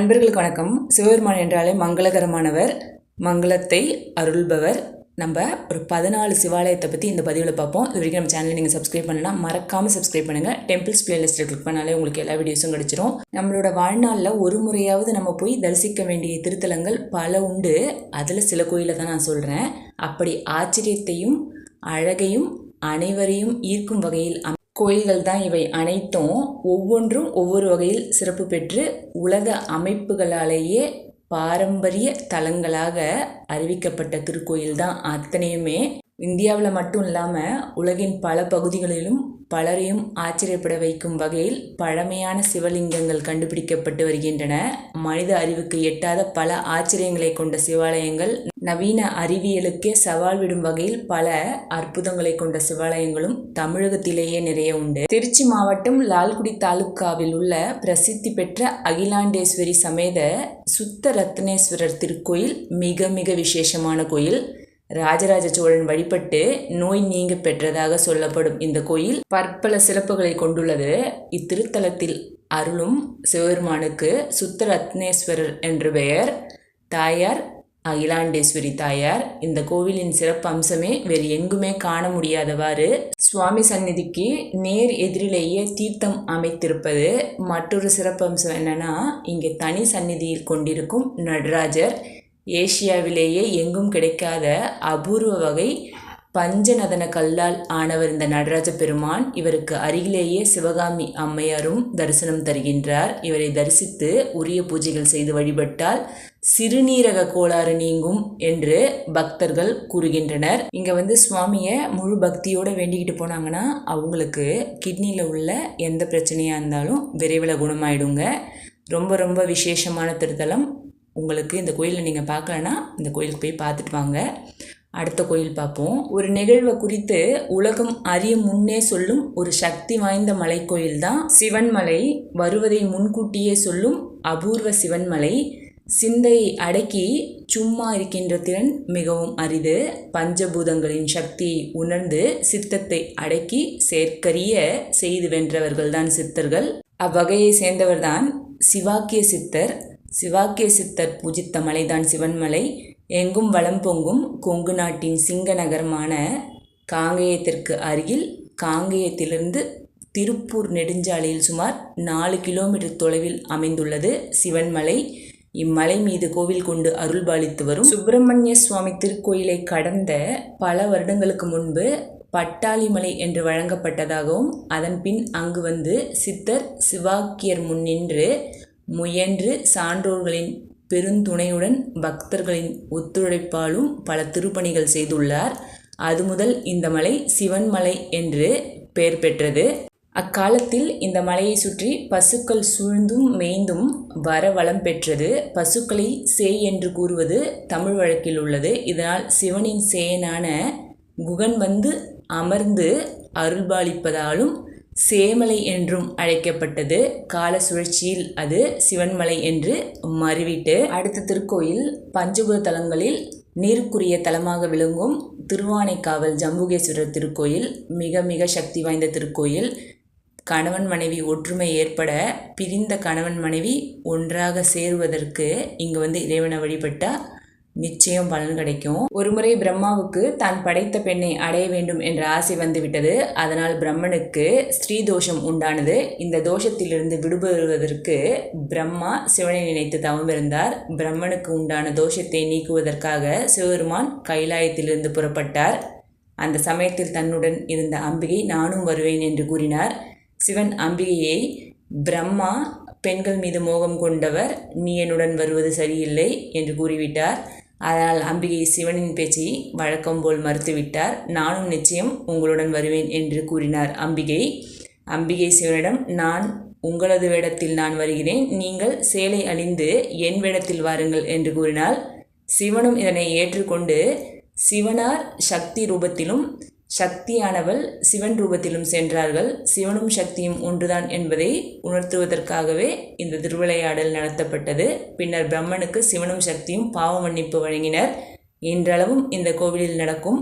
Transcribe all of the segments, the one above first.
அன்பர்களுக்கு வணக்கம். சிவபெருமான் என்றாலே மங்களகரமானவர் மங்களத்தை அருள்பவர். நம்ம ஒரு பதினாலு சிவாலயத்தை பற்றி இந்த பதிவில் பார்ப்போம். இது வரைக்கும் நம்ம சேனலை நீங்கள் சப்ஸ்கிரைப் பண்ணலாம் மறக்காமல் சப்ஸ்கிரைப் பண்ணுங்கள் டெம்பிள்ஸ் பிளேலிஸ்ட்டில் கிளிக் பண்ணாலே உங்களுக்கு எல்லா வீடியோஸும் கிடச்சிரும். நம்மளோட வாழ்நாளில் ஒரு முறையாவது நம்ம போய் தரிசிக்க வேண்டிய திருத்தலங்கள் பல உண்டு. அதில் சில கோயிலை தான் நான் சொல்கிறேன் அப்படி ஆச்சரியத்தையும் அழகையும் அனைவரையும் ஈர்க்கும் வகையில் அம்- கோயில்கள் தான் இவை அனைத்தும் ஒவ்வொன்றும் ஒவ்வொரு வகையில் சிறப்பு பெற்று உலக அமைப்புகளாலேயே பாரம்பரிய தலங்களாக அறிவிக்கப்பட்ட திருக்கோயில் தான் அத்தனையுமே இந்தியாவில் மட்டும் இல்லாமல் உலகின் பல பகுதிகளிலும் பலரையும் ஆச்சரியப்பட வைக்கும் வகையில் பழமையான சிவலிங்கங்கள் கண்டுபிடிக்கப்பட்டு வருகின்றன. மனித அறிவுக்கு எட்டாத பல ஆச்சரியங்களை கொண்ட சிவாலயங்கள் நவீன அறிவியலுக்கே சவால் விடும் வகையில் பல அற்புதங்களை கொண்ட சிவாலயங்களும் தமிழகத்திலேயே நிறைய உண்டு. திருச்சி மாவட்டம் லால்குடி தாலுக்காவில் உள்ள பிரசித்தி பெற்ற அகிலாண்டேஸ்வரி சமேத சுத்த ரத்னேஸ்வரர் திருக்கோயில் மிக மிக விசேஷமான கோயில். ராஜராஜ சோழன் வழிபட்டு நோய் நீங்க பெற்றதாக சொல்லப்படும் இந்த கோயில் பற்பல சிறப்புகளை கொண்டுள்ளது. இத்திருத்தலத்தில் அருளும் சிவபெருமானுக்கு சுத்த ரத்னேஸ்வரர் என்று பெயர். தாயார் அகிலாண்டேஸ்வரி தாயார் இந்த கோவிலின் சிறப்பு அம்சமே வேறு எங்குமே காண முடியாதவாறு சுவாமி சந்நிதிக்கு நேர் எதிரிலேயே தீர்த்தம் அமைத்திருப்பது மற்றொரு சிறப்பு அம்சம் என்னன்னா இங்கே தனி சந்நிதியில் கொண்டிருக்கும் நடராஜர் ஏசியாவிலேயே எங்கும் கிடைக்காத அபூர்வ வகை பஞ்சநதன கல்லால் ஆனவர் இந்த நடராஜ பெருமான். இவருக்கு அருகிலேயே சிவகாமி அம்மையாரும் தரிசனம் தருகின்றார். இவரை தரிசித்து உரிய பூஜைகள் செய்து வழிபட்டால் சிறுநீரக கோளாறு நீங்கும் என்று பக்தர்கள் கூறுகின்றனர். இங்க வந்து சுவாமியை முழு பக்தியோட வேண்டிக்கிட்டு போனாங்கன்னா அவங்களுக்கு கிட்னியில் உள்ள எந்த பிரச்சனையா இருந்தாலும் விரைவில் குணமாயிடுங்க. ரொம்ப ரொம்ப விசேஷமான திருத்தலம். உங்களுக்கு இந்த கோயிலை நீங்கள் பார்க்கலன்னா இந்த கோயிலுக்கு போய் பார்த்துட்டு வாங்க. அடுத்த கோயில் பார்ப்போம். ஒரு நிகழ்வை குறித்து உலகம் அறிய முன்னே சொல்லும் ஒரு சக்தி வாய்ந்த மலைக்கோயில் தான் சிவன்மலை. வருவதை முன்கூட்டியே சொல்லும் அபூர்வ சிவன்மலை. சிந்தையை அடக்கி சும்மா இருக்கின்ற திறன் மிகவும் அரிது. பஞ்சபூதங்களின் சக்தியை உணர்ந்து சித்தத்தை அடக்கி சேர்க்கரிய செய்து வென்றவர்கள்தான் சித்தர்கள். அவ்வகையை சேர்ந்தவர்தான் சிவாக்கிய சித்தர். சிவாக்கிய சித்தர் பூஜித்த மலைதான் சிவன்மலை. எங்கும் வளம் பொங்கும் கொங்கு நாட்டின் சிங்க நகரமான காங்கேயத்திற்கு அருகில் காங்கேயத்திலிருந்து திருப்பூர் நெடுஞ்சாலையில் சுமார் நாலு கிலோமீட்டர் தொலைவில் அமைந்துள்ளது சிவன்மலை. இம்மலை மீது கோவில் கொண்டு அருள்பாலித்து வரும் சுப்பிரமணிய சுவாமி திருக்கோயிலை கடந்த பல வருடங்களுக்கு முன்பு பட்டாளிமலை என்று வழங்கப்பட்டதாகவும் அதன் பின் அங்கு வந்து சித்தர் சிவாக்கியர் முன்னின்று முயன்று சான்றோர்களின் பெருந்துணையுடன் பக்தர்களின் ஒத்துழைப்பாலும் பல திருப்பணிகள் செய்துள்ளார். அது முதல் இந்த மலை சிவன் மலை என்று பெயர் பெற்றது. அக்காலத்தில் இந்த மலையை சுற்றி பசுக்கள் சூழ்ந்தும் மேய்ந்தும் வர வளம் பெற்றது. பசுக்களை சேய் என்று கூறுவது தமிழ் வழக்கில் உள்ளது. இதனால் சிவனின் சேயனான குகன் வந்து அமர்ந்து அருள்பாலிப்பதாலும் சேமலை என்றும் அழைக்கப்பட்டது. கால சுழற்சியில் அது சிவன்மலை என்று மறிவிட்டு அடுத்த திருக்கோயில் பஞ்சபுர தலங்களில் நீருக்குரிய தலமாக விளங்கும் திருவானைக்காவல் ஜம்புகேஸ்வரர் திருக்கோயில் மிக மிக சக்தி வாய்ந்த திருக்கோயில். கணவன் மனைவி ஒற்றுமை ஏற்பட பிரிந்த கணவன் மனைவி ஒன்றாக சேருவதற்கு இங்கு வந்து இறைவனை வழிபட்டால் நிச்சயம் பலன் கிடைக்கும். ஒருமுறை பிரம்மாவுக்கு தான் படைத்த பெண்ணை அடைய வேண்டும் என்ற ஆசை வந்துவிட்டது. அதனால் பிரம்மனுக்கு ஸ்ரீ தோஷம் உண்டானது. இந்த தோஷத்திலிருந்து விடுபடுவதற்கு பிரம்மா சிவனை நினைத்து தவம் இருந்தார் பிரம்மனுக்கு உண்டான தோஷத்தை நீக்குவதற்காக சிவபெருமான் கைலாயத்திலிருந்து புறப்பட்டார். அந்த சமயத்தில் தன்னுடன் இருந்த அம்பிகை நானும் வருவேன் என்று கூறினார். சிவன் அம்பிகையை பிரம்மா பெண்கள் மீது மோகம் கொண்டவர் நீ என்னுடன் வருவது சரியில்லை என்று கூறிவிட்டார். அதனால் அம்பிகை சிவனின் பேச்சை வழக்கம் போல் மறுத்துவிட்டார். நானும் நிச்சயம் உங்களுடன் வருவேன் என்று கூறினார் அம்பிகை. அம்பிகை சிவனிடம் நான் உங்களது வேடத்தில் நான் வருகிறேன். நீங்கள் சேலை அணிந்து என் வேடத்தில் வாருங்கள் என்று கூறினால் சிவனும் இதனை ஏற்றுக்கொண்டு சிவனார் சக்தி ரூபத்திலும் சக்தியானவள் சிவன் ரூபத்திலும் சென்றார்கள். சிவனும் சக்தியும் ஒன்றுதான் என்பதை உணர்த்துவதற்காகவே இந்த திருவிளையாடல் நடத்தப்பட்டது. பின்னர் பிரம்மனுக்கு சிவனும் சக்தியும் பாவ மன்னிப்பு வழங்கினர். இன்றளவும் இந்த கோவிலில் நடக்கும்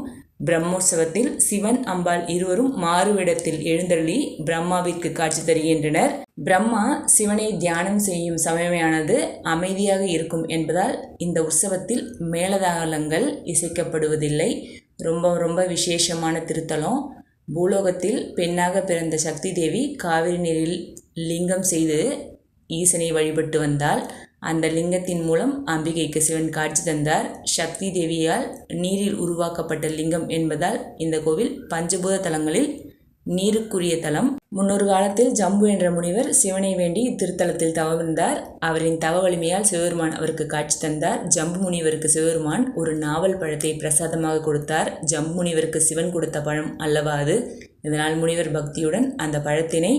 பிரம்மோற்சவத்தில் சிவன் அம்பாள் இருவரும் மாறுவிடத்தில் எழுந்தள்ளி பிரம்மாவிற்கு காட்சி தருகின்றனர். பிரம்மா சிவனை தியானம் செய்யும் சமயமானது அமைதியாக இருக்கும் என்பதால் இந்த உற்சவத்தில் மேலதாளங்கள் இசைக்கப்படுவதில்லை. ரொம்ப ரொம்ப விசேஷமான திருத்தலம். பூலோகத்தில் பெண்ணாக பிறந்த சக்தி தேவி காவிரி நீரில் லிங்கம் செய்து ஈசனை வழிபட்டு வந்தால் அந்த லிங்கத்தின் மூலம் அம்பிகைக்கு சிவன் காட்சி தந்தார். சக்தி தேவியால் நீரில் உருவாக்கப்பட்ட லிங்கம் என்பதால் இந்த கோவில் பஞ்சபூத தலங்களில் நீருக்குரிய தலம். முன்னொரு காலத்தில் ஜம்பு என்ற முனிவர் சிவனை வேண்டி இத்திருத்தலத்தில் தவமிருந்தார் அவரின் தவ வலிமையால் சிவபெருமான் அவருக்கு காட்சி தந்தார். ஜம்பு முனிவருக்கு சிவபெருமான் ஒரு நாவல் பழத்தை பிரசாதமாக கொடுத்தார். ஜம்பு முனிவருக்கு சிவன் கொடுத்த பழம் அல்லவா அது? இதனால் முனிவர் பக்தியுடன் அந்த பழத்தினை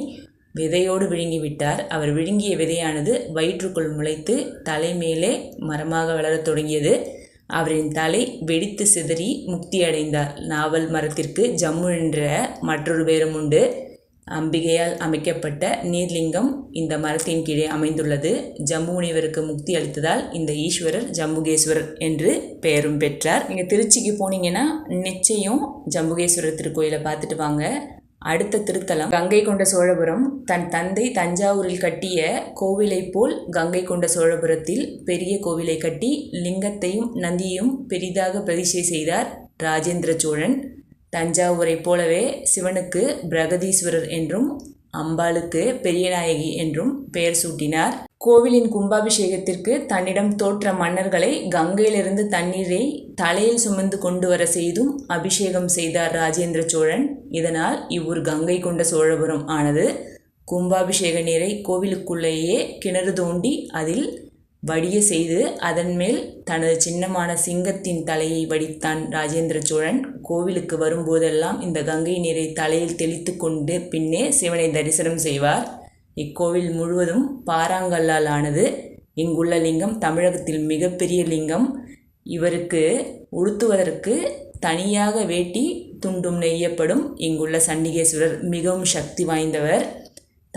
விதையோடு விழுங்கிவிட்டார். அவர் விழுங்கிய விதையானது வயிற்றுக்குள் முளைத்து தலைமேலே மரமாக வளரத் தொடங்கியது. அவரின் தலை வெடித்து சிதறி முக்தி அடைந்தார் நாவல் மரத்திற்கு ஜம்மு என்ற மற்றொரு பேரும் உண்டு. அம்பிகையால் அமைக்கப்பட்ட நீர்லிங்கம் இந்த மரத்தின் கீழே அமைந்துள்ளது. ஜம்மு முனிவருக்கு முக்தி அளித்ததால் இந்த ஈஸ்வரர் ஜம்புகேஸ்வரர் என்று பெயரும் பெற்றார். நீங்கள் திருச்சிக்கு போனீங்கன்னா நிச்சயம் ஜம்புகேஸ்வரர் திருக்கோயிலை பார்த்துட்டு வாங்க. அடுத்த திருத்தலம். கங்கை கொண்ட சோழபுரம் தன் தந்தை தஞ்சாவூரில் கட்டிய கோவிலைப் போல் கங்கை கொண்ட சோழபுரத்தில் பெரிய கோவிலை கட்டி லிங்கத்தையும் நந்தியையும் பெரிதாக பிரதிஷ்டை செய்தார் ராஜேந்திர சோழன். தஞ்சாவூரைப் போலவே சிவனுக்கு பிரகதீஸ்வரர் என்றும் அம்பாளுக்கு பெரியநாயகி என்றும் பெயர் சூட்டினார். கோவிலின் கும்பாபிஷேகத்திற்கு தன்னிடம் தோற்ற மன்னர்களை கங்கையிலிருந்து தண்ணீரை தலையில் சுமந்து கொண்டு வர செய்தும் அபிஷேகம் செய்தார் ராஜேந்திர சோழன். இதனால் இவ்வூர் கங்கை கொண்ட சோழபுரம் ஆனது கும்பாபிஷேக நீரை கோவிலுக்குள்ளேயே கிணறு தோண்டி அதில் வடிய செய்து அதன் மேல் தனது சின்னமான சிங்கத்தின் தலையை வடித்தான் ராஜேந்திர சோழன். கோவிலுக்கு வரும்போதெல்லாம் இந்த கங்கை நீரை தலையில் தெளித்து கொண்டு பின்னே சிவனை தரிசனம் செய்வார். இக்கோவில் முழுவதும் பாறாங்கல்லால் ஆனது. இங்குள்ள லிங்கம் தமிழகத்தில் மிகப்பெரிய லிங்கம். இவருக்கு உளுத்துவதற்கு தனியாக வேட்டி துண்டும் நெய்யப்படும். இங்குள்ள சண்டிகேஸ்வரர் மிகவும் சக்தி வாய்ந்தவர்.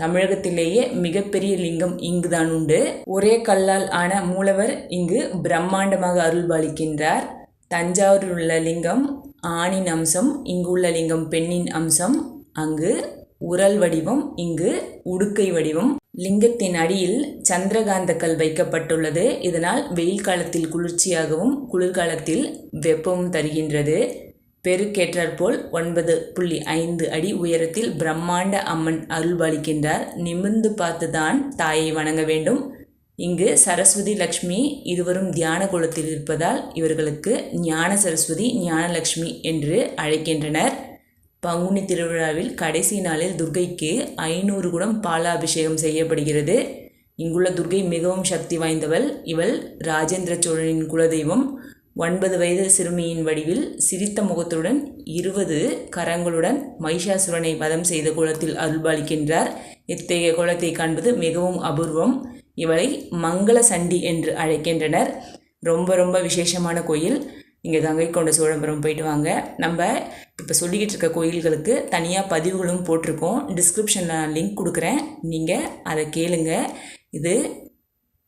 தமிழகத்திலேயே மிகப்பெரிய லிங்கம் இங்குதான் உண்டு. ஒரே கல்லால் ஆன மூலவர் இங்கு பிரம்மாண்டமாக அருள்பாலிக்கின்றார். தஞ்சாவூரில் உள்ள லிங்கம் ஆணின் அம்சம் இங்குள்ள லிங்கம் பெண்ணின் அம்சம் அங்கு உரல் வடிவம் இங்கு உடுக்கை வடிவம். லிங்கத்தின் அடியில் சந்திரகாந்த கல் வைக்கப்பட்டுள்ளது. இதனால் வெயில் காலத்தில் குளிர்ச்சியாகவும் குளிர்காலத்தில் வெப்பமும் தருகின்றது. பெருக்கேற்றாற்போல் ஒன்பது புள்ளி ஐந்து அடி உயரத்தில் பிரம்மாண்ட அம்மன் அருள்பாலிக்கின்றார். நிமிர்ந்து பார்த்துதான் தாயை வணங்க வேண்டும். இங்கு சரஸ்வதி லக்ஷ்மி இருவரும் தியான குலத்தில் இருப்பதால் இவர்களுக்கு ஞான சரஸ்வதி ஞானலக்ஷ்மி என்று அழைக்கின்றனர். பங்குனி திருவிழாவில் கடைசி நாளில் துர்கைக்கு ஐநூறு குடம் பாலாபிஷேகம் செய்யப்படுகிறது. இங்குள்ள துர்கை மிகவும் சக்தி வாய்ந்தவள். இவள் ராஜேந்திர சோழனின் குலதெய்வம். ஒன்பது வயது சிறுமியின் வடிவில் சிரித்த முகத்துடன் இருபது கரங்களுடன் மைஷாசுரனை வதம் செய்த குலத்தில் அருள்பாலிக்கின்றார். இத்தகைய கோலத்தை காண்பது மிகவும் அபூர்வம். இவளை மங்கள சண்டி என்று அழைக்கின்றனர். ரொம்ப ரொம்ப விசேஷமான கோயில். இங்கே கங்கை கொண்ட சோழபுரம் போயிட்டு வாங்க. நம்ம இப்போ சொல்லிக்கிட்டு இருக்க கோயில்களுக்கு தனியாக பதிவுகளும் போட்டிருக்கோம். டிஸ்கிரிப்ஷனில் நான் லிங்க் கொடுக்குறேன். நீங்கள் அதை கேளுங்க. இது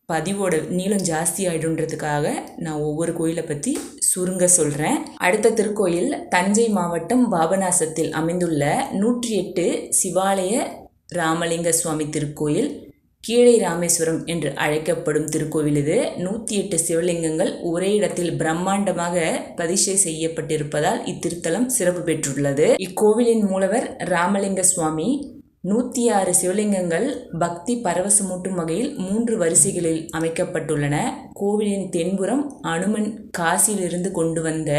பதிவோட நீளம் ஜாஸ்தி ஆகிடுன்றதுக்காக நான் ஒவ்வொரு கோயிலை பற்றி சுருங்க சொல்கிறேன் அடுத்த திருக்கோயில் தஞ்சை மாவட்டம் பாபநாசத்தில் அமைந்துள்ள நூற்றி எட்டு சிவாலய ராமலிங்க சுவாமி திருக்கோயில் கீழே ராமேஸ்வரம் என்று அழைக்கப்படும் திருக்கோவில் இது. நூற்றி எட்டு சிவலிங்கங்கள் ஒரே இடத்தில் பிரம்மாண்டமாக பதிஷை செய்யப்பட்டிருப்பதால் இத்திருத்தலம் சிறப்பு பெற்றுள்ளது. இக்கோவிலின் மூலவர் ராமலிங்க சுவாமி. நூற்றி ஆறு சிவலிங்கங்கள் பக்தி பரவசமூட்டும் வகையில் மூன்று வரிசைகளில் அமைக்கப்பட்டுள்ளன. கோவிலின் தென்புறம் அனுமன் காசியிலிருந்து கொண்டு வந்த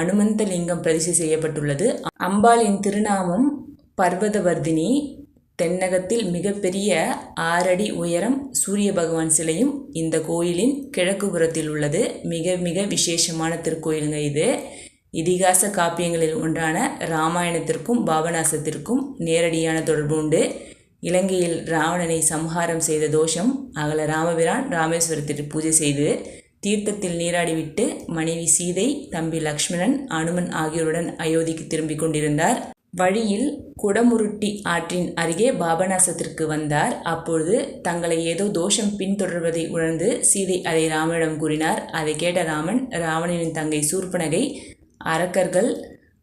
அனுமந்த லிங்கம் பிரதிஷ்டை செய்யப்பட்டுள்ளது. அம்பாளின் திருநாமம் பர்வதவர்தினி. தென்னகத்தில் மிகப்பெரிய ஆறடி உயரம் சூரிய பகவான் சிலையும் இந்த கோயிலின் கிழக்கு புறத்தில் உள்ளது. மிக மிக விசேஷமான திருக்கோயிலுங்க இது. இதிகாச காப்பியங்களில் ஒன்றான இராமாயணத்திற்கும் பாபநாசத்திற்கும் நேரடியான தொடர்பு உண்டு. இலங்கையில் ராவணனை சம்ஹாரம் செய்த தோஷம் அகல ராமபிரான் ராமேஸ்வரத்திற்கு பூஜை செய்து தீர்த்தத்தில் நீராடிவிட்டு மனைவி சீதை தம்பி லக்ஷ்மணன் அனுமன் ஆகியோருடன் அயோத்திக்கு திரும்பிக் கொண்டிருந்தார். வழியில் குடமுருட்டி ஆற்றின் அருகே பாபநாசத்திற்கு வந்தார். அப்பொழுது தங்களை ஏதோ தோஷம் பின்தொடர்வதை உணர்ந்து சீதை அதை ராமனிடம் கூறினார். அதை கேட்ட ராமன் ராவணனின் தங்கை சூர்பனகை அரக்கர்கள்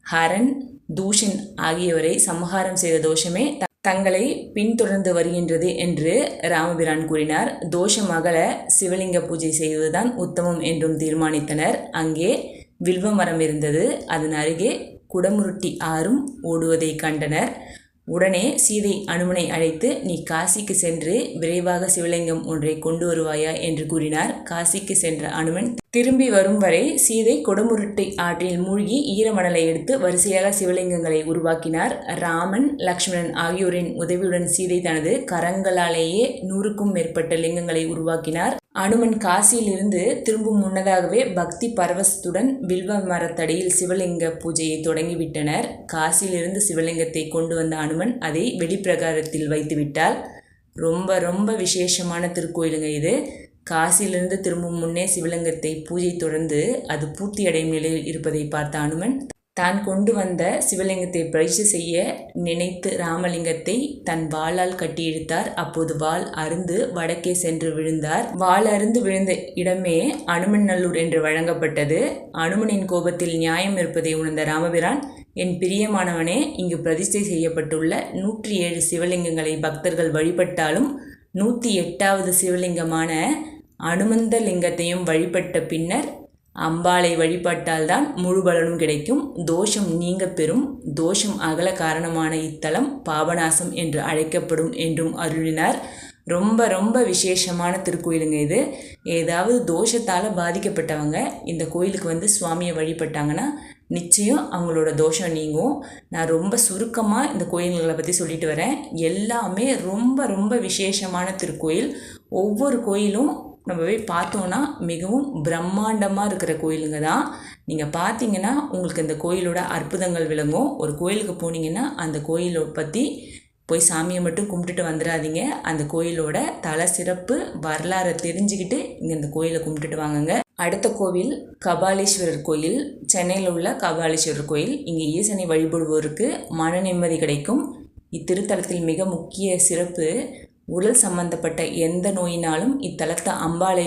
ஹரன் தூஷன் ஆகியோரை சம்ஹாரம் செய்த தோஷமே தங்களை பின்தொடர்ந்து வருகின்றது என்று ராமபிரான் கூறினார். தோஷம் அகல சிவலிங்க பூஜை செய்வதுதான் உத்தமம் என்றும் தீர்மானித்தனர். அங்கே வில்வ மரம் இருந்தது. அதன் அருகே குடமுருட்டி ஆறும் ஓடுவதை கண்டனர். உடனே சீதை அனுமனை அழைத்து நீ காசிக்கு சென்று விரைவாக சிவலிங்கம் ஒன்றை கொண்டு வருவாயா? என்று கூறினார். காசிக்கு சென்ற அனுமன் திரும்பி வரும் வரை சீதை கொடுமுருட்டை ஆற்றில் மூழ்கி ஈரமணலை எடுத்து வரிசையாக சிவலிங்கங்களை உருவாக்கினார். ராமன் லக்ஷ்மணன் ஆகியோரின் உதவியுடன் சீதை தனது கரங்களாலேயே நூறுக்கும் மேற்பட்ட லிங்கங்களை உருவாக்கினார். அனுமன் காசியிலிருந்து திரும்பும் முன்னதாகவே பக்தி பரவசத்துடன் வில்வ மரத்தடியில் சிவலிங்க பூஜையை தொடங்கிவிட்டனர். காசியிலிருந்து சிவலிங்கத்தை கொண்டு வந்த அனுமன் அதை வெளிப்பிரகாரத்தில் வைத்துவிட்டார். ரொம்ப ரொம்ப விசேஷமான திருக்கோயிலுங்க இது. காசியிலிருந்து திரும்பும் முன்னே சிவலிங்கத்தை பூஜை தொடர்ந்து அது பூர்த்தி அடையும் நிலையில் இருப்பதை பார்த்த அனுமன் தான் கொண்டு வந்த சிவலிங்கத்தை பரிசு செய்ய நினைத்து ராமலிங்கத்தை தன் வாளால் கட்டியழுத்தார் அப்போது வாள் அருந்து வடக்கே சென்று விழுந்தார். வாள் அருந்து விழுந்த இடமே அனுமன்னல்லூர் என்று வழங்கப்பட்டது. அனுமனின் கோபத்தில் நியாயம் இருப்பதை உணர்ந்த ராமபிரான் என் பிரியமானவனே இங்கு பிரதிஷ்டை செய்யப்பட்டுள்ள நூற்றி ஏழு சிவலிங்கங்களை பக்தர்கள் வழிபட்டாலும் நூற்றி எட்டாவது சிவலிங்கமான அனுமந்த லிங்கத்தையும் வழிபட்ட பின்னர் அம்பாளை வழிபட்டால்தான் முழு பலனும் கிடைக்கும். தோஷம் நீங்க பெறும். தோஷம் அகல காரணமான இத்தலம் பாபநாசம் என்று அழைக்கப்படும் என்றும் அருளினார். ரொம்ப ரொம்ப விசேஷமான திருக்கோயிலுங்க இது. ஏதாவது தோஷத்தால் பாதிக்கப்பட்டவங்க இந்த கோயிலுக்கு வந்து சுவாமியை வழிபட்டாங்கன்னா நிச்சயம் அவங்களோட தோஷம் நீங்கும். நான் ரொம்ப சுருக்கமாக இந்த கோயில்களை பற்றி சொல்லிட்டு வரேன். எல்லாமே ரொம்ப ரொம்ப விசேஷமான திருக்கோயில். ஒவ்வொரு கோயிலும் நம்ம போய் பார்த்தோன்னா மிகவும் பிரம்மாண்டமாக இருக்கிற கோயிலுங்க தான். நீங்கள் பார்த்தீங்கன்னா உங்களுக்கு இந்த கோயிலோட அற்புதங்கள் விளங்கும். ஒரு கோயிலுக்கு போனீங்கன்னா அந்த கோயிலை பற்றி போய் சாமியை மட்டும் கும்பிட்டுட்டு வந்துடாதீங்க அந்த கோயிலோட தல சிறப்பு வரலாறை தெரிஞ்சுக்கிட்டு இங்கே இந்த கோயிலை கும்பிட்டுட்டு வாங்குங்க. அடுத்த கோவில் கபாலீஸ்வரர் கோயில். சென்னையில் உள்ள கபாலீஸ்வரர் கோயில். இங்கே ஈசனை வழிபடுவோருக்கு மன நிம்மதி கிடைக்கும். இத்திருத்தலத்தில் மிக முக்கிய சிறப்பு உடல் சம்பந்தப்பட்ட எந்த நோயினாலும் இத்தலத்தை அம்பாளை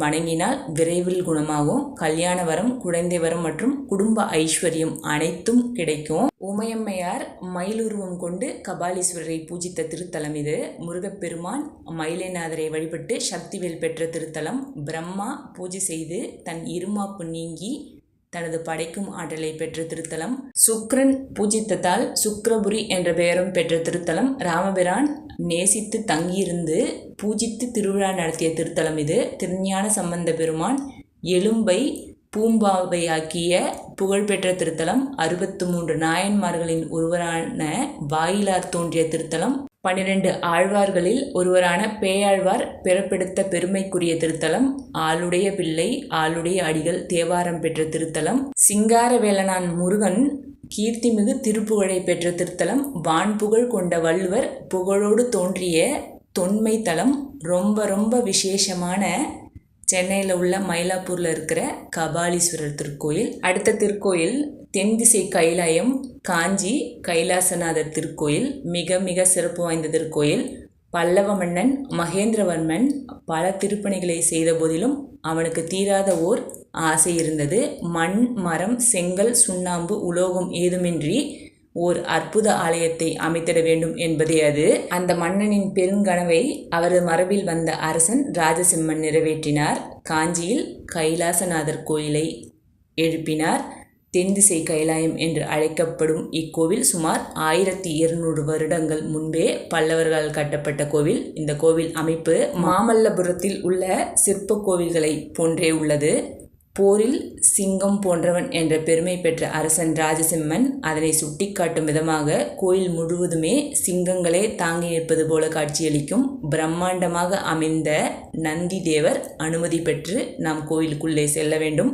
வணங்கினால் விரைவில் குணமாகும். கல்யாண வரம் குழந்தை வரம் மற்றும் குடும்ப ஐஸ்வர்யம் அனைத்தும் கிடைக்கும். உமையம்மையார் மயிலுருவம் கொண்டு கபாலீஸ்வரரை பூஜித்த திருத்தலம் இது. முருகப்பெருமான் மயிலைநாதரை வழிபட்டு சக்திவேல் பெற்ற திருத்தலம். பிரம்மா பூஜை செய்து தன் இருமாப்பு நீங்கி தனது படைக்கும் ஆற்றலை பெற்ற திருத்தலம் சுக்ரன் பூஜித்ததால் சுக்ரபுரி என்ற பெயரும் பெற்ற திருத்தலம் ராமபிரான் நேசித்து தங்கியிருந்து பூஜித்து திருவிழா நடத்திய திருத்தலம் இது. திருஞான சம்பந்த பெருமான் எலும்பை பூம்பாவையாக்கிய புகழ்பெற்ற திருத்தலம். அறுபத்து மூன்று நாயன்மார்களின் ஒருவரான வாயிலார் தோன்றிய திருத்தலம். பன்னிரண்டு ஆழ்வார்களில் ஒருவரான பேயாழ்வார் பிறப்பெடுத்த பெருமைக்குரிய திருத்தலம் ஆளுடைய பிள்ளை ஆளுடைய அடிகள் தேவாரம் பெற்ற திருத்தலம் சிங்காரவேலனான் முருகன் கீர்த்திமிகு திருப்புகழை பெற்ற திருத்தலம் வான்புகழ் கொண்ட வள்ளுவர் புகழோடு தோன்றிய தொன்மை தலம் ரொம்ப ரொம்ப விசேஷமான சென்னையில் உள்ள மயிலாப்பூரில் இருக்கிற கபாலீஸ்வரர் திருக்கோயில். அடுத்த திருக்கோயில் தென் திசை கைலாயம் காஞ்சி கைலாசநாதர் திருக்கோயில் மிக மிக சிறப்பு வாய்ந்த திருக்கோயில். பல்லவ மன்னன் மகேந்திரவர்மன் பல திருப்பணிகளை செய்த போதிலும் அவனுக்கு தீராத ஓர் ஆசை இருந்தது. மண் மரம் செங்கல் சுண்ணாம்பு உலோகம் ஏதுமின்றி ஓர் அற்புத ஆலயத்தை அமைத்திட வேண்டும் என்பதே அது. அந்த மன்னனின் பெருங்கனவை அவரது மரபில் வந்த அரசன் ராஜசிம்மன் நிறைவேற்றினார். காஞ்சியில் கைலாசநாதர் கோயிலை எழுப்பினார். தென்திசை கைலாயம் என்று அழைக்கப்படும் இக்கோவில் சுமார் ஆயிரத்தி இருநூறு வருடங்கள் முன்பே பல்லவர்களால் கட்டப்பட்ட கோவில். இந்த கோவில் அமைப்பு மாமல்லபுரத்தில் உள்ள சிற்ப கோவில்களை போன்றே உள்ளது. போரில் சிங்கம் போன்றவன் என்ற பெருமை பெற்ற அரசன் ராஜசிம்மன் அதனை சுட்டிக்காட்டும் விதமாக கோயில் முழுவதுமே சிங்கங்களே தாங்கி நிற்பது போல காட்சியளிக்கும் பிரம்மாண்டமாக அமைந்த நந்தி தேவர் அனுமதி பெற்று நாம் கோயிலுக்குள்ளே செல்ல வேண்டும்.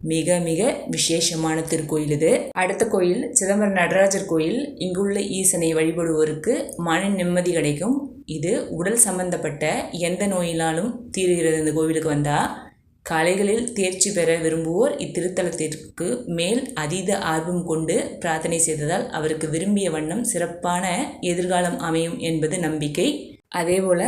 மிக மிக விசேஷமான திருக்கோயில் இது. அடுத்த கோயில் சிதம்பரம் நடராஜர் கோயில். இங்குள்ள ஈசனை வழிபடுவோருக்கு மன நிம்மதி கிடைக்கும். இது உடல் சம்பந்தப்பட்ட எந்த நோயினாலும் தீருகிறது இந்த கோவிலுக்கு வந்தால் கலைகளில் தேர்ச்சி பெற விரும்புவோர் இத்திருத்தலத்திற்கு மேல் அதீத ஆர்வம் கொண்டு பிரார்த்தனை செய்ததால் அவருக்கு விரும்பிய வண்ணம் சிறப்பான எதிர்காலம் அமையும் என்பது நம்பிக்கை. அதேபோல்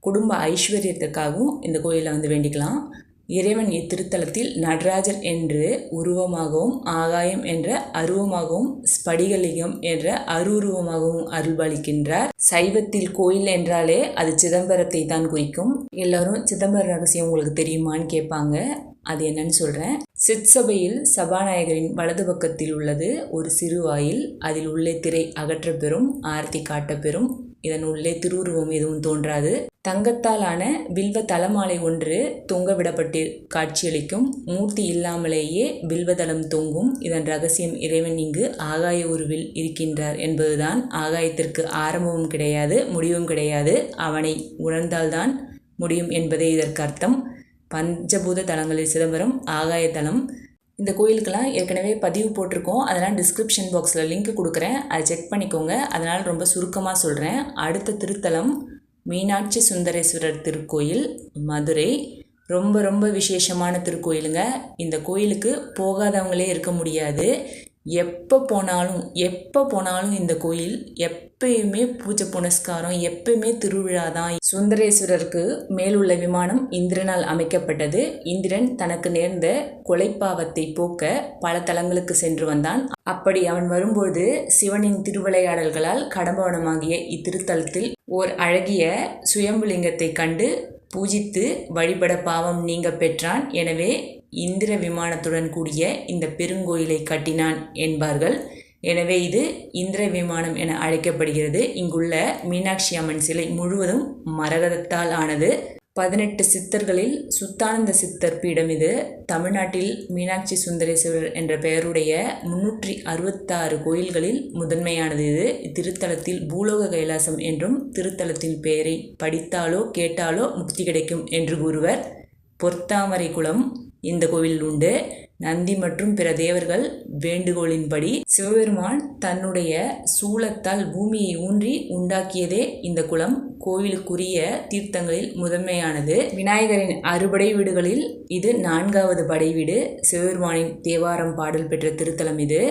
குடும்ப ஐஸ்வர்யத்துக்காகவும் இந்த கோயிலை வந்து வேண்டிக்கலாம். இறைவன் இத்திருத்தலத்தில் நடராஜர் என்று உருவமாகவும் ஆகாயம் என்ற அருவமாகவும் ஸ்படிகலிங்கம் என்ற அருவுருவமாகவும் அருள்பாலிக்கின்றார். சைவத்தில் கோயில் என்றாலே அது சிதம்பரத்தை தான் குறிக்கும். எல்லாரும் சிதம்பர ரகசியம் உங்களுக்கு தெரியுமான்னு கேட்பாங்க. அது என்னன்னு சொல்கிறேன் சிற்சபையில் சபாநாயகரின் வலது பக்கத்தில் உள்ளது ஒரு சிறு வாயில் அதில் உள்ளே திரை அகற்றப்பெறும் ஆரத்தி காட்டப்பெறும். இதன் உள்ளே திருவுருவம் எதுவும் தோன்றாது. தங்கத்தாலான வில்வ தலமாலை ஒன்று தொங்க விடப்பட்டு காட்சியளிக்கும். மூர்த்தி இல்லாமலேயே வில்வதளம் தொங்கும். இதன் ரகசியம் இறைவன் இங்கு ஆகாய உருவில் இருக்கின்றார் என்பதுதான். ஆகாயத்திற்கு ஆரம்பமும் கிடையாது முடிவும் கிடையாது. அவனை உணர்ந்தால்தான் முடியும் என்பதே இதற்கு அர்த்தம் பஞ்சபூத தலங்களில் சிதம்பரம் ஆகாய தலம் இந்த கோயிலுக்கெல்லாம் ஏற்கனவே பதிவு போட்டிருக்கோம். அதெல்லாம் டிஸ்கிரிப்ஷன் பாக்ஸில் லிங்க் கொடுக்குறேன். அதை செக் பண்ணிக்கோங்க. அதனால் ரொம்ப சுருக்கமாக சொல்கிறேன் அடுத்த திருத்தலம் மீனாட்சி சுந்தரேஸ்வரர் திருக்கோயில் மதுரை. ரொம்ப ரொம்ப விசேஷமான திருக்கோயிலுங்க. இந்த கோயிலுக்கு போகாதவங்களே இருக்க முடியாது. எப்போ போனாலும் எப்போ போனாலும் இந்த கோயில் எப்பயுமே பூஜை புனஸ்காரம் எப்பயுமே திருவிழா தான் சுந்தரேஸ்வரருக்கு மேலுள்ள விமானம் இந்திரனால் அமைக்கப்பட்டது. இந்திரன் தனக்கு நேர்ந்த கொலைப்பாவத்தை போக்க பல தலங்களுக்கு சென்று வந்தான். அப்படி அவன் வரும்போது சிவனின் திருவிளையாடல்களால் கடம்பவனமாகிய இத்திருத்தலத்தில் ஓர் அழகிய சுயம்புலிங்கத்தை கண்டு பூஜித்து வழிபட பாவம் நீங்க பெற்றான். எனவே இந்திர விமானத்துடன் கூடிய இந்த பெருங்கோயிலை கட்டினான் என்பார்கள். எனவே இது இந்திர விமானம் என அழைக்கப்படுகிறது. இங்குள்ள மீனாட்சி அம்மன் சிலை முழுவதும் மரகதத்தால் ஆனது. பதினெட்டு சித்தர்களில் சுத்தானந்த சித்தர் பீடம் இது. தமிழ்நாட்டில் மீனாட்சி சுந்தரேஸ்வரர் என்ற பெயருடைய முன்னூற்றி அறுபத்தாறு கோயில்களில் முதன்மையானது இது. இத்திருத்தலத்தில் பூலோக கைலாசம் என்றும் திருத்தலத்தின் பெயரை படித்தாலோ கேட்டாலோ முக்தி கிடைக்கும் என்று கூறுவர். பொற்தாமரை குளம் இந்த கோவிலில் உண்டு. நந்தி மற்றும் பிற தேவர்கள் வேண்டுகோளின்படி சிவபெருமான் தன்னுடைய சூலத்தால் பூமியை ஊன்றி உண்டாக்கியதே இந்த குளம். கோவிலுக்குரிய தீர்த்தங்களில் முதன்மையானது. விநாயகரின் அறுபடை வீடுகளில் இது நான்காவது படை வீடு. சிவபெருமானின் தேவாரம் பாடல் பெற்ற திருத்தலம் இது.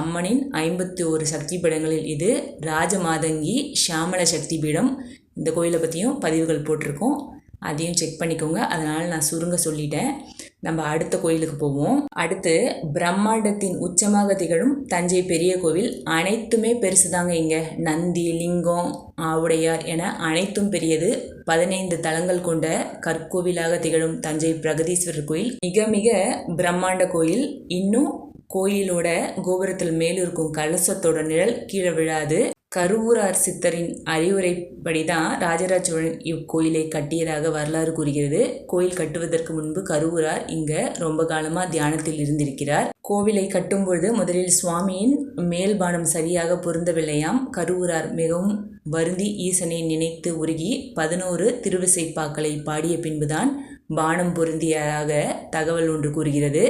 அம்மனின் ஐம்பத்தி ஒரு சக்தி பீடங்களில் இது. ராஜமாதங்கி ஷாமல சக்தி பீடம் இந்த கோயிலை பற்றியும் பதிவுகள் போட்டிருக்கோம். அதையும் செக் பண்ணிக்கோங்க. அதனால் நான் சுருங்க சொல்லிட்டேன். நம்ம அடுத்த கோயிலுக்கு போவோம். அடுத்து பிரம்மாண்டத்தின் உச்சமாக திகழும் தஞ்சை பெரிய கோவில் அனைத்துமே பெருசு தாங்க இங்கே. நந்தி லிங்கம் ஆவுடையார் என அனைத்தும் பெரியது. பதினைந்து தலங்கள் கொண்ட கற்கோவிலாக திகழும் தஞ்சை பிரகதீஸ்வரர் கோயில். மிக மிக பிரம்மாண்ட கோயில். இன்னும் கோயிலோட கோபுரத்தில் மேலிருக்கும் கலசத்தோட நிழல் கீழே விழாது. கருவூரார் சித்தரின் அறிவுரைப்படி தான் ராஜராஜ சோழன் இக்கோயிலை கட்டியதாக வரலாறு கூறுகிறது. கோயில் கட்டுவதற்கு முன்பு கருவூரார் இங்க ரொம்ப காலமாக தியானத்தில் இருந்திருக்கிறார். கோவிலை கட்டும்பொழுது முதலில் சுவாமியின் மேல்பானம் சரியாக பொருந்தவில்லையாம். கருவூரார் மிகவும் வருந்தி ஈசனை நினைத்து உருகி பதினோரு திருவிசைப்பாக்களை பாடிய பின்புதான் பானம் பொருந்தியதாக தகவல் ஒன்று கூறுகிறது.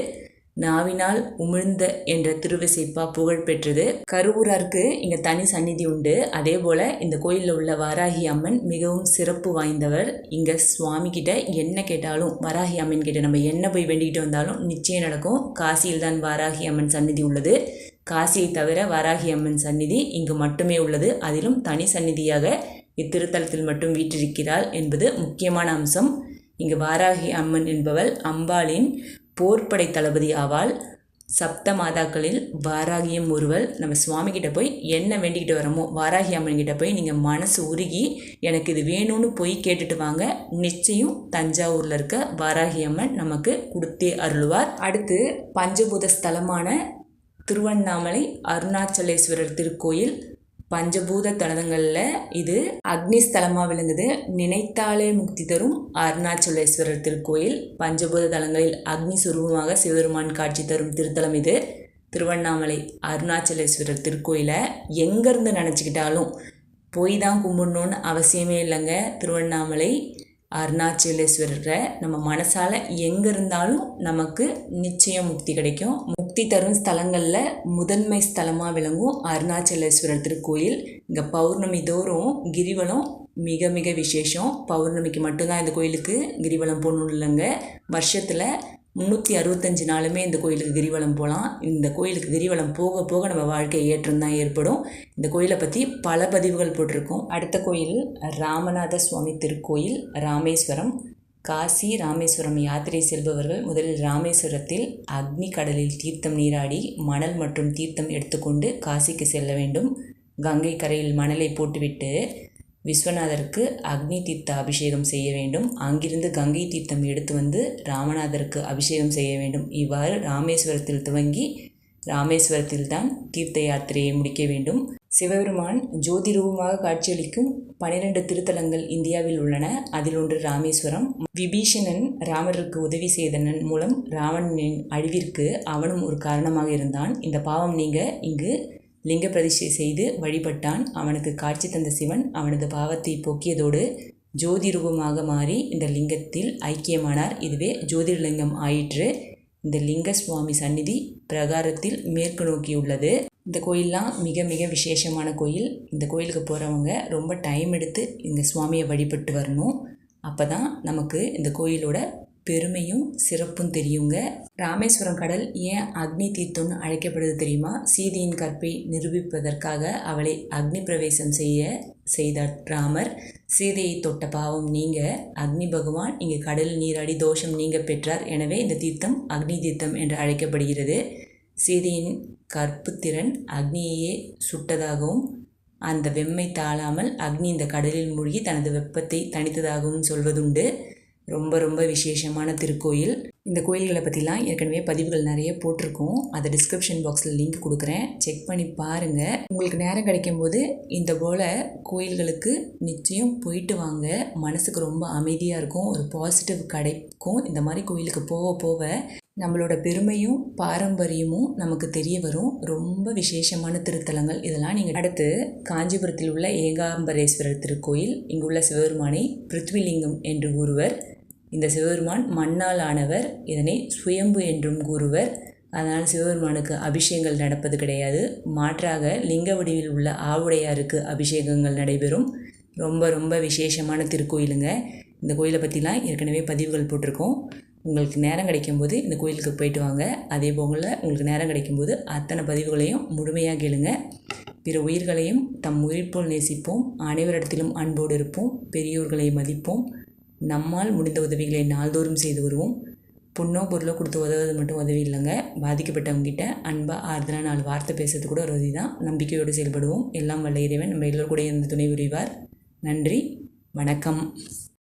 நாவினால் உமிழ்ந்த என்ற திருவிசைப்பா புகழ் பெற்றது. கருவூராருக்கு இங்கே தனி சந்நிதி உண்டு. அதே போல் இந்த கோயிலில் உள்ள வாராகி அம்மன் மிகவும் சிறப்பு வாய்ந்தவர். இங்கே சுவாமி கிட்ட என்ன கேட்டாலும் வாராகி அம்மன் கிட்ட நம்ம என்ன போய் வேண்டிக்கிட்டு வந்தாலும் நிச்சயம் நடக்கும். காசியில் தான் வாராகி அம்மன் சந்நிதி உள்ளது. காசியை தவிர வாராகி அம்மன் சந்நிதி இங்கு மட்டுமே உள்ளது. அதிலும் தனி சந்நிதியாக இத்திருத்தலத்தில் மட்டும் வீற்றிருக்கிறாள் என்பது முக்கியமான அம்சம். இங்கு வாராகி அம்மன் என்பவள் அம்பாளின் போர்ப்படை தளபதி ஆவாள். சப்த மாதாக்களில் வாராகியம் ஒருவள். நம்ம சுவாமி கிட்ட போய் என்ன வேண்டிக்கிட்டு வரமோ வாராகி அம்மன் கிட்ட போய் நீங்கள் மனசு உருகி எனக்கு இது வேணும்னு போய் கேட்டுட்டு வாங்க. நிச்சயம் தஞ்சாவூரில் இருக்க வாராகி அம்மன் நமக்கு கொடுத்தே அருள்வார். அடுத்து பஞ்சபூத ஸ்தலமான திருவண்ணாமலை அருணாச்சலேஸ்வரர் திருக்கோயில் பஞ்சபூத தலங்களில் இது அக்னி ஸ்தலமாக விளங்குது. நினைத்தாலே முக்தி தரும் அருணாச்சலேஸ்வரர் திருக்கோயில். பஞ்சபூத தலங்களில் அக்னி சுரூபமாக சிவபெருமான் காட்சி தரும் திருத்தலம் இது. திருவண்ணாமலை அருணாச்சலேஸ்வரர் திருக்கோயிலை எங்கேருந்து நினச்சிக்கிட்டாலும் போய் தான் கும்பிடணுன்னு அவசியமே இல்லைங்க. திருவண்ணாமலை அருணாச்சலேஸ்வரரை நம்ம மனசால் எங்கே இருந்தாலும் நமக்கு நிச்சயம் முக்தி கிடைக்கும். முக்தி தரும் ஸ்தலங்களில் முதன்மை ஸ்தலமாக விளங்கும் அருணாச்சலேஸ்வரர் திருக்கோயில். இங்கே பௌர்ணமி தோறும் கிரிவலம் மிக மிக விசேஷம். பௌர்ணமிக்கு மட்டும்தான் இந்த கோயிலுக்கு கிரிவலம் போகணும் இல்லைங்க. வருஷத்தில் முந்நூற்றி அறுபத்தஞ்சு நாளுமே இந்த கோயிலுக்கு கிரிவலம் போகலாம் இந்த கோயிலுக்கு கிரிவலம் போக போக நம்ம வாழ்க்கை ஏற்றம் தான் ஏற்படும். இந்த கோயிலை பற்றி பல பதிவுகள் போட்டிருக்கோம். அடுத்த கோயில் ராமநாத சுவாமி திருக்கோயில் ராமேஸ்வரம். காசி ராமேஸ்வரம் யாத்திரை செல்பவர்கள் முதலில் ராமேஸ்வரத்தில் அக்னி கடலில் தீர்த்தம் நீராடி மணல் மற்றும் தீர்த்தம் எடுத்துக்கொண்டு காசிக்கு செல்ல வேண்டும். கங்கை கரையில் மணலை போட்டுவிட்டு விஸ்வநாதருக்கு அக்னி தீர்த்த அபிஷேகம் செய்ய வேண்டும். அங்கிருந்து கங்கை தீர்த்தம் எடுத்து வந்து ராமநாதருக்கு அபிஷேகம் செய்ய வேண்டும். இவ்வாறு ராமேஸ்வரத்தில் துவங்கி ராமேஸ்வரத்தில் தான் தீர்த்த யாத்திரையை முடிக்க வேண்டும். சிவபெருமான் ஜோதி ரூபமாக காட்சியளிக்கும் பனிரெண்டு திருத்தலங்கள் இந்தியாவில் உள்ளன. அதில் ஒன்று ராமேஸ்வரம். விபீஷணன் ராமருக்கு உதவி செய்தனன் மூலம் ராவணனின் அழிவிற்கு அவனும் ஒரு காரணமாக இருந்தான். இந்த பாவம் நீங்க இங்கு லிங்க பிரதிஷ்டை செய்து வழிபட்டான். அவனுக்கு காட்சி தந்த சிவன் அவனது பாவத்தை போக்கியதோடு ஜோதி ரூபமாக மாறி இந்த லிங்கத்தில் ஐக்கியமானார். இதுவே ஜோதிர்லிங்கம் ஆயிற்று. இந்த லிங்க சுவாமி சந்நிதி பிரகாரத்தில் மேற்கு நோக்கியுள்ளது இந்த கோயிலெலாம் மிக மிக விசேஷமான கோயில். இந்த கோயிலுக்கு போகிறவங்க ரொம்ப டைம் எடுத்து இந்த சுவாமியை வழிபட்டு வரணும். அப்போ தான் நமக்கு இந்த கோயிலோட பெருமையும் சிறப்பும் தெரியுங்க. ராமேஸ்வரம் கடல் ஏன் அக்னி தீர்த்தம்னு அழைக்கப்படுது தெரியுமா? சீதையின் கற்பை நிரூபிப்பதற்காக அவளை அக்னி பிரவேசம் செய்ய செய்தார் ராமர். சீதையை தொட்ட பாவம் நீங்க. அக்னி பகவான் இங்கே கடல் நீராடி தோஷம் நீங்க பெற்றார். எனவே இந்த தீர்த்தம் அக்னி தீர்த்தம் என்று அழைக்கப்படுகிறது. சீதையின் கற்புத்திறன் அக்னியையே சுட்டதாகவும் அந்த வெம்மை தாழாமல் அக்னி இந்த கடலில் மூழ்கி தனது வெப்பத்தை தணித்ததாகவும் சொல்வதுண்டு. ரொம்ப ரொம்ப விசேஷமான திருக்கோயில். இந்த கோயில்களை பற்றிலாம் ஏற்கனவே பதிவுகள் நிறைய போட்டிருக்கோம். அதை டிஸ்கிரிப்ஷன் பாக்ஸில் லிங்க் கொடுக்குறேன். செக் பண்ணி பாருங்கள் உங்களுக்கு நேரம் கிடைக்கும் போது இந்த போல் கோயில்களுக்கு நிச்சயம் போயிட்டு வாங்க. மனசுக்கு ரொம்ப அமைதியாக இருக்கும். ஒரு பாசிட்டிவ் கிடைக்கும். இந்த மாதிரி கோயிலுக்கு போக போக நம்மளோட பெருமையும் பாரம்பரியமும் நமக்கு தெரிய வரும். ரொம்ப விசேஷமான திருத்தலங்கள். இதெல்லாம் நீங்கள் அடுத்து காஞ்சிபுரத்தில் உள்ள ஏகாம்பரேஸ்வரர் திருக்கோயில் இங்குள்ள சிவபெருமானை பிருத்விலிங்கம் என்று ஒருவர் இந்த சிவபெருமான் மண்ணால் ஆனவர் இதனை சுயம்பு என்றும் கூறுவர். அதனால் சிவபெருமானுக்கு அபிஷேகங்கள் நடப்பது கிடையாது. மாற்றாக லிங்க வடிவில் உள்ள ஆவுடையாருக்கு அபிஷேகங்கள் நடைபெறும். ரொம்ப ரொம்ப விசேஷமான திருக்கோயிலுங்க. இந்த கோயிலை பற்றிலாம் ஏற்கனவே பதிவுகள் போட்டிருக்கோம். உங்களுக்கு நேரம் கிடைக்கும்போது இந்த கோயிலுக்கு போயிட்டு வாங்க. அதே போல் உங்களுக்கு நேரம் கிடைக்கும்போது அத்தனை பதிவுகளையும் முழுமையாக கேளுங்க. பிற உயிர்களையும் தம் உயிர் போல் நேசிப்போம். அனைவரிடத்திலும் அன்போடு இருப்போம். பெரியோர்களை மதிப்போம். நம்மால் முடிந்த உதவிகளை நாள்தோறும் செய்து வருவோம். பொண்ணோ பொருளோ கொடுத்து உதவுறது மட்டும் உதவி இல்லைங்க. பாதிக்கப்பட்டவங்ககிட்ட அன்பாக ஆறுதலாக நாலு வார்த்தை பேசுறது கூட ஒரு உதவி தான். நம்பிக்கையோடு செயல்படுவோம். எல்லாம் வல்ல இறைவன். நம்ம எல்லோரும் கூட இருந்து துணை புரிவார். நன்றி. வணக்கம்.